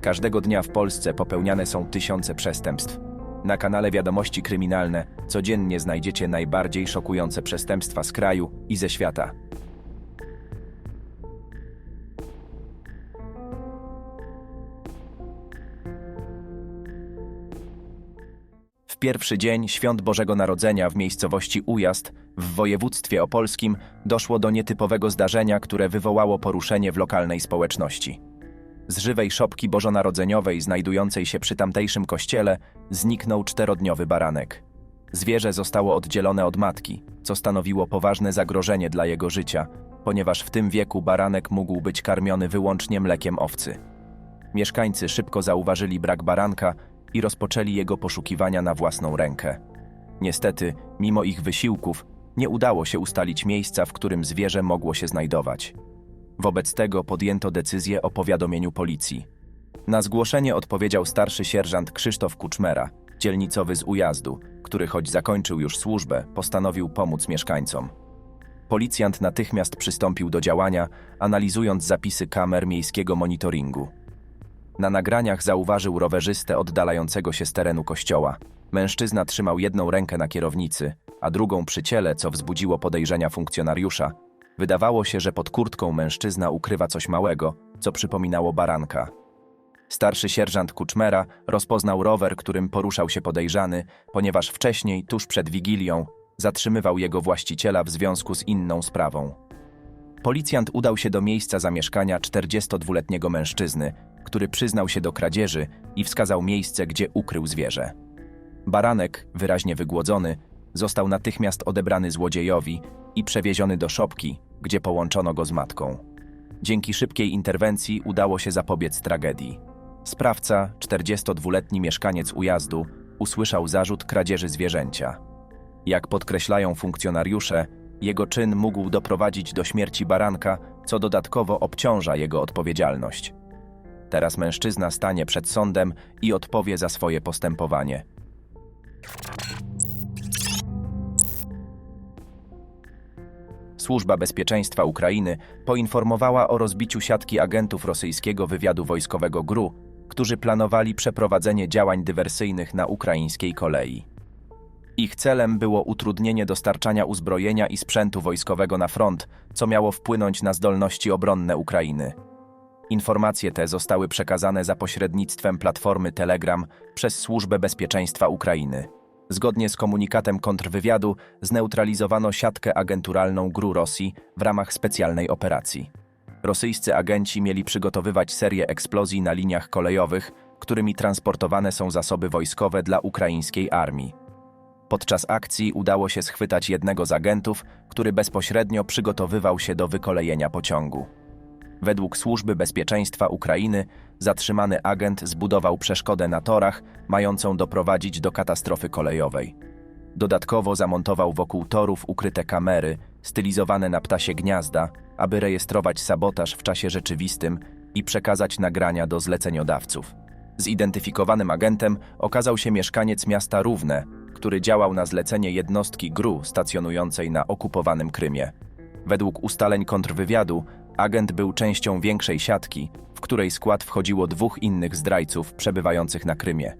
Każdego dnia w Polsce popełniane są tysiące przestępstw. Na kanale Wiadomości Kryminalne codziennie znajdziecie najbardziej szokujące przestępstwa z kraju i ze świata. W pierwszy dzień świąt Bożego Narodzenia w miejscowości Ujazd w województwie opolskim doszło do nietypowego zdarzenia, które wywołało poruszenie w lokalnej społeczności. Z żywej szopki bożonarodzeniowej znajdującej się przy tamtejszym kościele zniknął czterodniowy baranek. Zwierzę zostało oddzielone od matki, co stanowiło poważne zagrożenie dla jego życia, ponieważ w tym wieku baranek mógł być karmiony wyłącznie mlekiem owcy. Mieszkańcy szybko zauważyli brak baranka i rozpoczęli jego poszukiwania na własną rękę. Niestety, mimo ich wysiłków, nie udało się ustalić miejsca, w którym zwierzę mogło się znajdować. Wobec tego podjęto decyzję o powiadomieniu policji. Na zgłoszenie odpowiedział starszy sierżant Krzysztof Kuczmera, dzielnicowy z ujazdu, który choć zakończył już służbę, postanowił pomóc mieszkańcom. Policjant natychmiast przystąpił do działania, analizując zapisy kamer miejskiego monitoringu. Na nagraniach zauważył rowerzystę oddalającego się z terenu kościoła. Mężczyzna trzymał jedną rękę na kierownicy, a drugą przy ciele, co wzbudziło podejrzenia funkcjonariusza. Wydawało się, że pod kurtką mężczyzna ukrywa coś małego, co przypominało baranka. Starszy sierżant Kuczmera rozpoznał rower, którym poruszał się podejrzany, ponieważ wcześniej, tuż przed Wigilią, zatrzymywał jego właściciela w związku z inną sprawą. Policjant udał się do miejsca zamieszkania 42-letniego mężczyzny, który przyznał się do kradzieży i wskazał miejsce, gdzie ukrył zwierzę. Baranek, wyraźnie wygłodzony, został natychmiast odebrany złodziejowi i przewieziony do szopki, gdzie połączono go z matką. Dzięki szybkiej interwencji udało się zapobiec tragedii. Sprawca, 42-letni mieszkaniec ujazdu, usłyszał zarzut kradzieży zwierzęcia. Jak podkreślają funkcjonariusze, jego czyn mógł doprowadzić do śmierci baranka, co dodatkowo obciąża jego odpowiedzialność. Teraz mężczyzna stanie przed sądem i odpowie za swoje postępowanie. Służba Bezpieczeństwa Ukrainy poinformowała o rozbiciu siatki agentów rosyjskiego wywiadu wojskowego GRU, którzy planowali przeprowadzenie działań dywersyjnych na ukraińskiej kolei. Ich celem było utrudnienie dostarczania uzbrojenia i sprzętu wojskowego na front, co miało wpłynąć na zdolności obronne Ukrainy. Informacje te zostały przekazane za pośrednictwem platformy Telegram przez Służbę Bezpieczeństwa Ukrainy. Zgodnie z komunikatem kontrwywiadu zneutralizowano siatkę agenturalną GRU Rosji w ramach specjalnej operacji. Rosyjscy agenci mieli przygotowywać serię eksplozji na liniach kolejowych, którymi transportowane są zasoby wojskowe dla ukraińskiej armii. Podczas akcji udało się schwytać jednego z agentów, który bezpośrednio przygotowywał się do wykolejenia pociągu. Według Służby Bezpieczeństwa Ukrainy zatrzymany agent zbudował przeszkodę na torach, mającą doprowadzić do katastrofy kolejowej. Dodatkowo zamontował wokół torów ukryte kamery, stylizowane na ptasie gniazda, aby rejestrować sabotaż w czasie rzeczywistym i przekazać nagrania do zleceniodawców. Zidentyfikowanym agentem okazał się mieszkaniec miasta Równe, który działał na zlecenie jednostki GRU stacjonującej na okupowanym Krymie. Według ustaleń kontrwywiadu, agent był częścią większej siatki, w której skład wchodziło dwóch innych zdrajców przebywających na Krymie.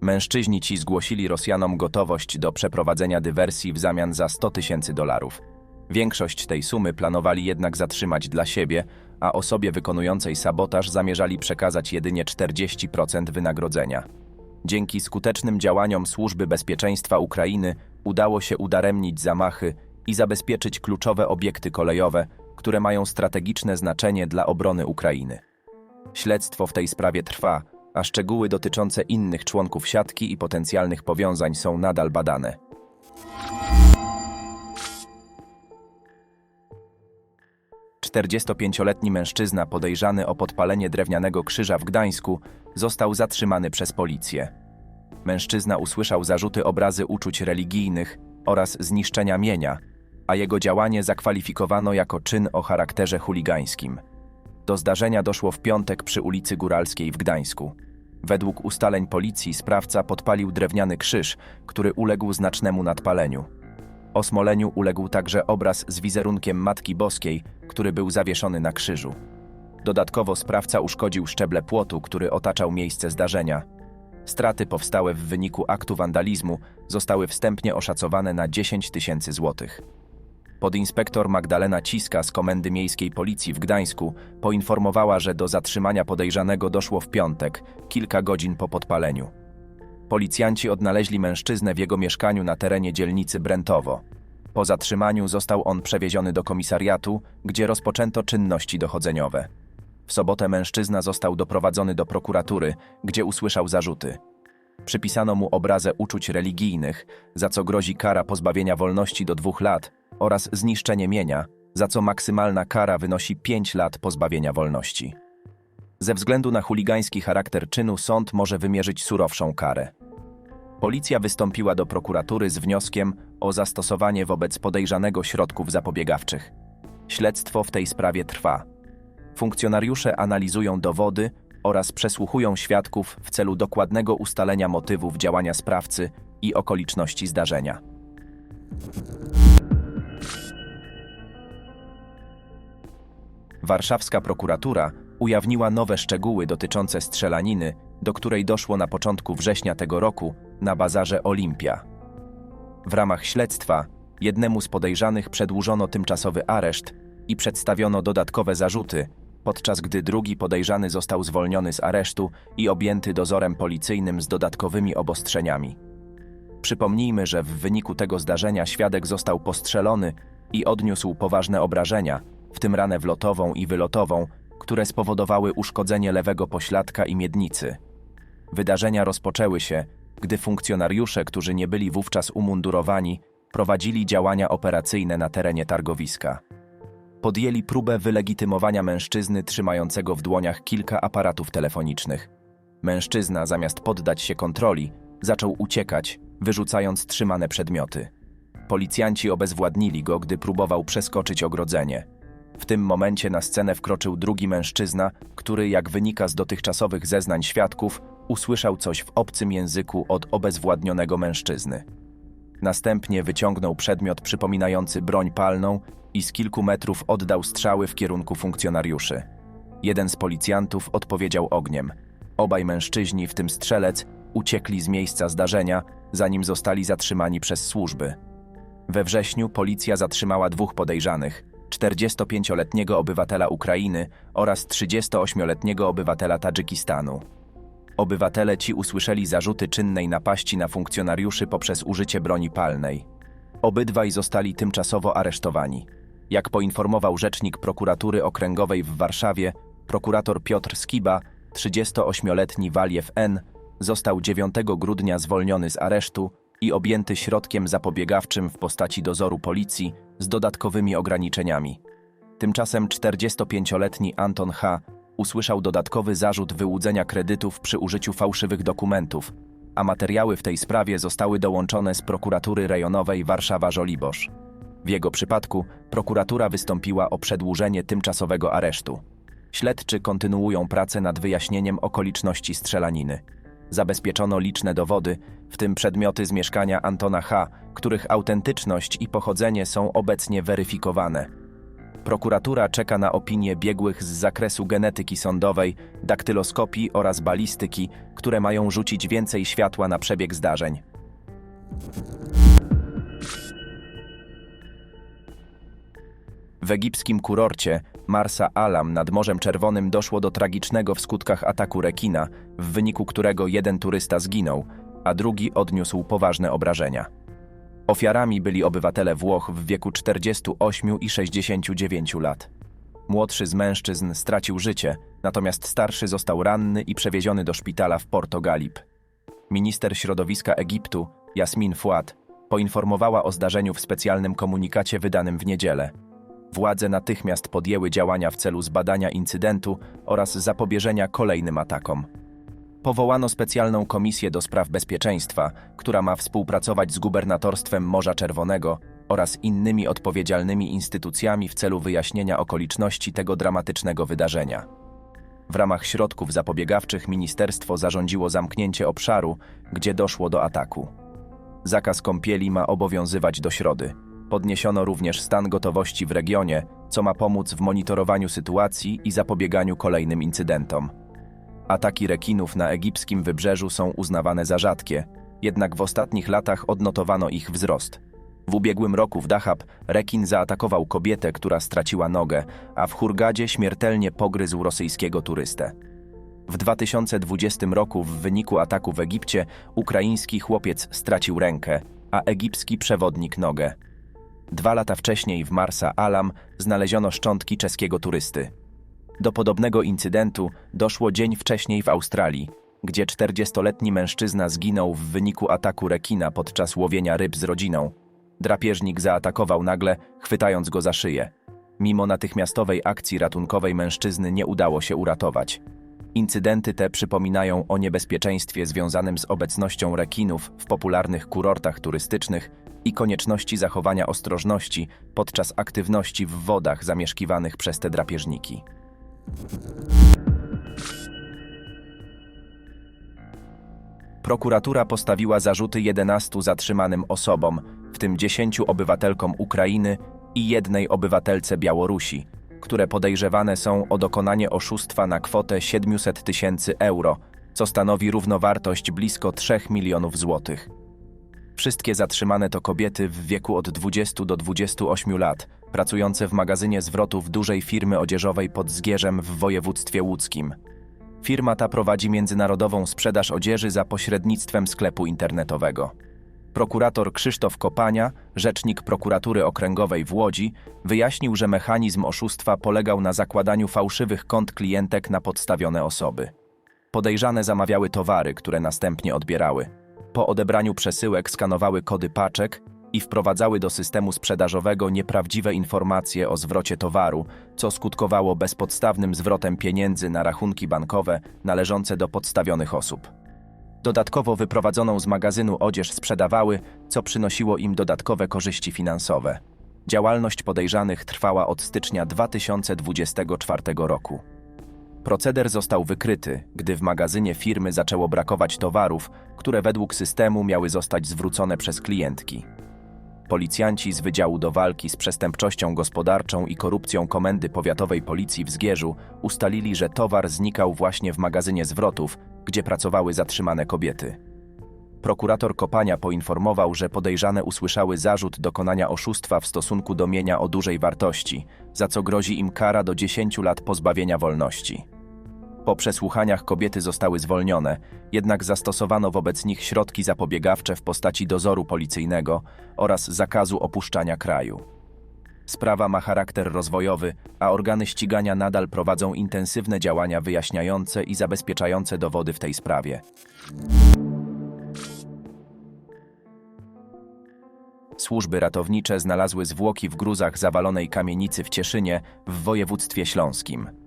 Mężczyźni ci zgłosili Rosjanom gotowość do przeprowadzenia dywersji w zamian za 100 tysięcy dolarów. Większość tej sumy planowali jednak zatrzymać dla siebie, a osobie wykonującej sabotaż zamierzali przekazać jedynie 40% wynagrodzenia. Dzięki skutecznym działaniom Służby Bezpieczeństwa Ukrainy udało się udaremnić zamachy i zabezpieczyć kluczowe obiekty kolejowe, które mają strategiczne znaczenie dla obrony Ukrainy. Śledztwo w tej sprawie trwa, a szczegóły dotyczące innych członków siatki i potencjalnych powiązań są nadal badane. Czterdziestopięcioletni mężczyzna podejrzany o podpalenie drewnianego krzyża w Gdańsku został zatrzymany przez policję. Mężczyzna usłyszał zarzuty obrazy uczuć religijnych oraz zniszczenia mienia, a jego działanie zakwalifikowano jako czyn o charakterze chuligańskim. Do zdarzenia doszło w piątek przy ulicy Góralskiej w Gdańsku. Według ustaleń policji sprawca podpalił drewniany krzyż, który uległ znacznemu nadpaleniu. Osmoleniu uległ także obraz z wizerunkiem Matki Boskiej, który był zawieszony na krzyżu. Dodatkowo sprawca uszkodził szczeble płotu, który otaczał miejsce zdarzenia. Straty powstałe w wyniku aktu wandalizmu zostały wstępnie oszacowane na 10 tysięcy złotych. Podinspektor Magdalena Ciska z Komendy Miejskiej Policji w Gdańsku poinformowała, że do zatrzymania podejrzanego doszło w piątek, kilka godzin po podpaleniu. Policjanci odnaleźli mężczyznę w jego mieszkaniu na terenie dzielnicy Brentowo. Po zatrzymaniu został on przewieziony do komisariatu, gdzie rozpoczęto czynności dochodzeniowe. W sobotę mężczyzna został doprowadzony do prokuratury, gdzie usłyszał zarzuty. Przypisano mu obrazę uczuć religijnych, za co grozi kara pozbawienia wolności do dwóch lat oraz zniszczenie mienia, za co maksymalna kara wynosi pięć lat pozbawienia wolności. Ze względu na chuligański charakter czynu sąd może wymierzyć surowszą karę. Policja wystąpiła do prokuratury z wnioskiem o zastosowanie wobec podejrzanego środków zapobiegawczych. Śledztwo w tej sprawie trwa. Funkcjonariusze analizują dowody oraz przesłuchują świadków w celu dokładnego ustalenia motywów działania sprawcy i okoliczności zdarzenia. Warszawska prokuratura ujawniła nowe szczegóły dotyczące strzelaniny, do której doszło na początku września tego roku na bazarze Olimpia. W ramach śledztwa jednemu z podejrzanych przedłużono tymczasowy areszt i przedstawiono dodatkowe zarzuty, podczas gdy drugi podejrzany został zwolniony z aresztu i objęty dozorem policyjnym z dodatkowymi obostrzeniami. Przypomnijmy, że w wyniku tego zdarzenia świadek został postrzelony i odniósł poważne obrażenia, w tym ranę wlotową i wylotową, które spowodowały uszkodzenie lewego pośladka i miednicy. Wydarzenia rozpoczęły się, gdy funkcjonariusze, którzy nie byli wówczas umundurowani, prowadzili działania operacyjne na terenie targowiska. Podjęli próbę wylegitymowania mężczyzny trzymającego w dłoniach kilka aparatów telefonicznych. Mężczyzna, zamiast poddać się kontroli, zaczął uciekać, wyrzucając trzymane przedmioty. Policjanci obezwładnili go, gdy próbował przeskoczyć ogrodzenie. W tym momencie na scenę wkroczył drugi mężczyzna, który, jak wynika z dotychczasowych zeznań świadków, usłyszał coś w obcym języku od obezwładnionego mężczyzny. Następnie wyciągnął przedmiot przypominający broń palną i z kilku metrów oddał strzały w kierunku funkcjonariuszy. Jeden z policjantów odpowiedział ogniem. Obaj mężczyźni, w tym strzelec, uciekli z miejsca zdarzenia, zanim zostali zatrzymani przez służby. We wrześniu policja zatrzymała dwóch podejrzanych: 45-letniego obywatela Ukrainy oraz 38-letniego obywatela Tadżykistanu. Obywatele ci usłyszeli zarzuty czynnej napaści na funkcjonariuszy poprzez użycie broni palnej. Obydwaj zostali tymczasowo aresztowani. Jak poinformował rzecznik prokuratury okręgowej w Warszawie, prokurator Piotr Skiba, 38-letni Waliew N., został 9 grudnia zwolniony z aresztu i objęty środkiem zapobiegawczym w postaci dozoru policji z dodatkowymi ograniczeniami. Tymczasem 45-letni Anton H. usłyszał dodatkowy zarzut wyłudzenia kredytów przy użyciu fałszywych dokumentów, a materiały w tej sprawie zostały dołączone z prokuratury rejonowej Warszawa-Żoliborz. W jego przypadku prokuratura wystąpiła o przedłużenie tymczasowego aresztu. Śledczy kontynuują pracę nad wyjaśnieniem okoliczności strzelaniny. Zabezpieczono liczne dowody, w tym przedmioty z mieszkania Antona H., których autentyczność i pochodzenie są obecnie weryfikowane. Prokuratura czeka na opinie biegłych z zakresu genetyki sądowej, daktyloskopii oraz balistyki, które mają rzucić więcej światła na przebieg zdarzeń. W egipskim kurorcie Marsa Alam nad Morzem Czerwonym doszło do tragicznego w skutkach ataku rekina, w wyniku którego jeden turysta zginął, a drugi odniósł poważne obrażenia. Ofiarami byli obywatele Włoch w wieku 48 i 69 lat. Młodszy z mężczyzn stracił życie, natomiast starszy został ranny i przewieziony do szpitala w Porto Galip. Minister środowiska Egiptu, Jasmin Fuad, poinformowała o zdarzeniu w specjalnym komunikacie wydanym w niedzielę. Władze natychmiast podjęły działania w celu zbadania incydentu oraz zapobieżenia kolejnym atakom. Powołano specjalną komisję do spraw bezpieczeństwa, która ma współpracować z gubernatorstwem Morza Czerwonego oraz innymi odpowiedzialnymi instytucjami w celu wyjaśnienia okoliczności tego dramatycznego wydarzenia. W ramach środków zapobiegawczych ministerstwo zarządziło zamknięcie obszaru, gdzie doszło do ataku. Zakaz kąpieli ma obowiązywać do środy. Podniesiono również stan gotowości w regionie, co ma pomóc w monitorowaniu sytuacji i zapobieganiu kolejnym incydentom. Ataki rekinów na egipskim wybrzeżu są uznawane za rzadkie, jednak w ostatnich latach odnotowano ich wzrost. W ubiegłym roku w Dahab rekin zaatakował kobietę, która straciła nogę, a w Hurgadzie śmiertelnie pogryzł rosyjskiego turystę. W 2020 roku w wyniku ataku w Egipcie ukraiński chłopiec stracił rękę, a egipski przewodnik nogę. Dwa lata wcześniej w Marsa Alam znaleziono szczątki czeskiego turysty. Do podobnego incydentu doszło dzień wcześniej w Australii, gdzie 40-letni mężczyzna zginął w wyniku ataku rekina podczas łowienia ryb z rodziną. Drapieżnik zaatakował nagle, chwytając go za szyję. Mimo natychmiastowej akcji ratunkowej mężczyzny nie udało się uratować. Incydenty te przypominają o niebezpieczeństwie związanym z obecnością rekinów w popularnych kurortach turystycznych i konieczności zachowania ostrożności podczas aktywności w wodach zamieszkiwanych przez te drapieżniki. Prokuratura postawiła zarzuty 11 zatrzymanym osobom, w tym 10 obywatelkom Ukrainy i jednej obywatelce Białorusi, które podejrzewane są o dokonanie oszustwa na kwotę 700 tysięcy euro, co stanowi równowartość blisko 3 milionów złotych. Wszystkie zatrzymane to kobiety w wieku od 20 do 28 lat, pracujące w magazynie zwrotów dużej firmy odzieżowej pod Zgierzem w województwie łódzkim. Firma ta prowadzi międzynarodową sprzedaż odzieży za pośrednictwem sklepu internetowego. Prokurator Krzysztof Kopania, rzecznik prokuratury okręgowej w Łodzi, wyjaśnił, że mechanizm oszustwa polegał na zakładaniu fałszywych kont klientek na podstawione osoby. Podejrzane zamawiały towary, które następnie odbierały. Po odebraniu przesyłek skanowały kody paczek i wprowadzały do systemu sprzedażowego nieprawdziwe informacje o zwrocie towaru, co skutkowało bezpodstawnym zwrotem pieniędzy na rachunki bankowe należące do podstawionych osób. Dodatkowo wyprowadzoną z magazynu odzież sprzedawały, co przynosiło im dodatkowe korzyści finansowe. Działalność podejrzanych trwała od stycznia 2024 roku. Proceder został wykryty, gdy w magazynie firmy zaczęło brakować towarów, które według systemu miały zostać zwrócone przez klientki. Policjanci z Wydziału do Walki z Przestępczością Gospodarczą i Korupcją Komendy Powiatowej Policji w Zgierzu ustalili, że towar znikał właśnie w magazynie zwrotów, gdzie pracowały zatrzymane kobiety. Prokurator Kopania poinformował, że podejrzane usłyszały zarzut dokonania oszustwa w stosunku do mienia o dużej wartości, za co grozi im kara do 10 lat pozbawienia wolności. Po przesłuchaniach kobiety zostały zwolnione, jednak zastosowano wobec nich środki zapobiegawcze w postaci dozoru policyjnego oraz zakazu opuszczania kraju. Sprawa ma charakter rozwojowy, a organy ścigania nadal prowadzą intensywne działania wyjaśniające i zabezpieczające dowody w tej sprawie. Służby ratownicze znalazły zwłoki w gruzach zawalonej kamienicy w Cieszynie w województwie śląskim.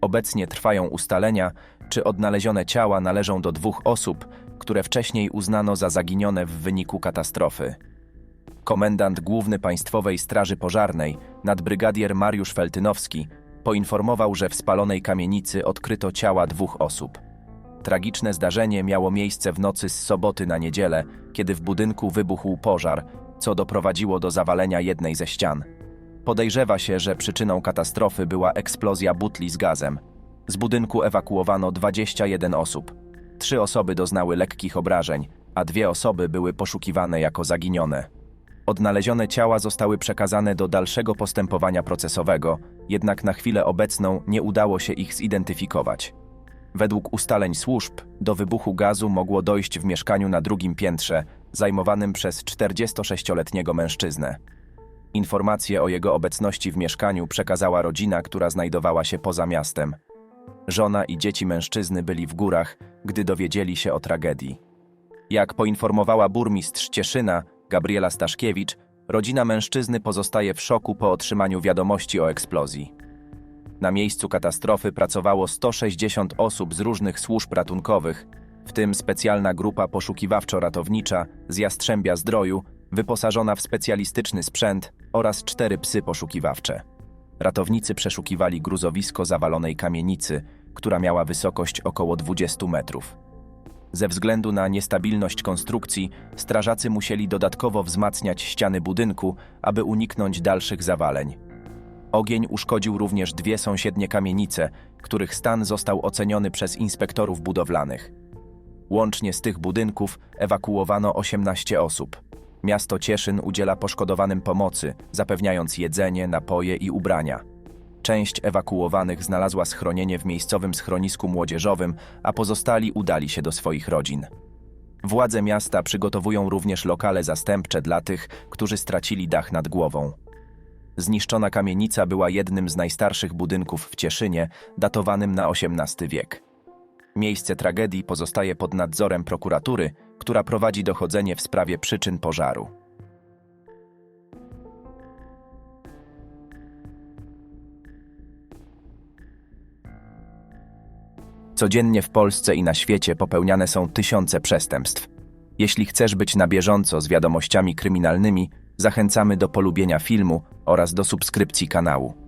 Obecnie trwają ustalenia, czy odnalezione ciała należą do dwóch osób, które wcześniej uznano za zaginione w wyniku katastrofy. Komendant Główny Państwowej Straży Pożarnej, nadbrygadier Mariusz Feltynowski, poinformował, że w spalonej kamienicy odkryto ciała dwóch osób. Tragiczne zdarzenie miało miejsce w nocy z soboty na niedzielę, kiedy w budynku wybuchł pożar, co doprowadziło do zawalenia jednej ze ścian. Podejrzewa się, że przyczyną katastrofy była eksplozja butli z gazem. Z budynku ewakuowano 21 osób. Trzy osoby doznały lekkich obrażeń, a dwie osoby były poszukiwane jako zaginione. Odnalezione ciała zostały przekazane do dalszego postępowania procesowego, jednak na chwilę obecną nie udało się ich zidentyfikować. Według ustaleń służb, do wybuchu gazu mogło dojść w mieszkaniu na drugim piętrze, zajmowanym przez 46-letniego mężczyznę. Informacje o jego obecności w mieszkaniu przekazała rodzina, która znajdowała się poza miastem. Żona i dzieci mężczyzny byli w górach, gdy dowiedzieli się o tragedii. Jak poinformowała burmistrz Cieszyna, Gabriela Staszkiewicz, rodzina mężczyzny pozostaje w szoku po otrzymaniu wiadomości o eksplozji. Na miejscu katastrofy pracowało 160 osób z różnych służb ratunkowych, w tym specjalna grupa poszukiwawczo-ratownicza z Jastrzębia Zdroju, wyposażona w specjalistyczny sprzęt oraz cztery psy poszukiwawcze. Ratownicy przeszukiwali gruzowisko zawalonej kamienicy, która miała wysokość około 20 metrów. Ze względu na niestabilność konstrukcji, strażacy musieli dodatkowo wzmacniać ściany budynku, aby uniknąć dalszych zawaleń. Ogień uszkodził również dwie sąsiednie kamienice, których stan został oceniony przez inspektorów budowlanych. Łącznie z tych budynków ewakuowano 18 osób. Miasto Cieszyn udziela poszkodowanym pomocy, zapewniając jedzenie, napoje i ubrania. Część ewakuowanych znalazła schronienie w miejscowym schronisku młodzieżowym, a pozostali udali się do swoich rodzin. Władze miasta przygotowują również lokale zastępcze dla tych, którzy stracili dach nad głową. Zniszczona kamienica była jednym z najstarszych budynków w Cieszynie, datowanym na XVIII wiek. Miejsce tragedii pozostaje pod nadzorem prokuratury, która prowadzi dochodzenie w sprawie przyczyn pożaru. Codziennie w Polsce i na świecie popełniane są tysiące przestępstw. Jeśli chcesz być na bieżąco z wiadomościami kryminalnymi, zachęcamy do polubienia filmu oraz do subskrypcji kanału.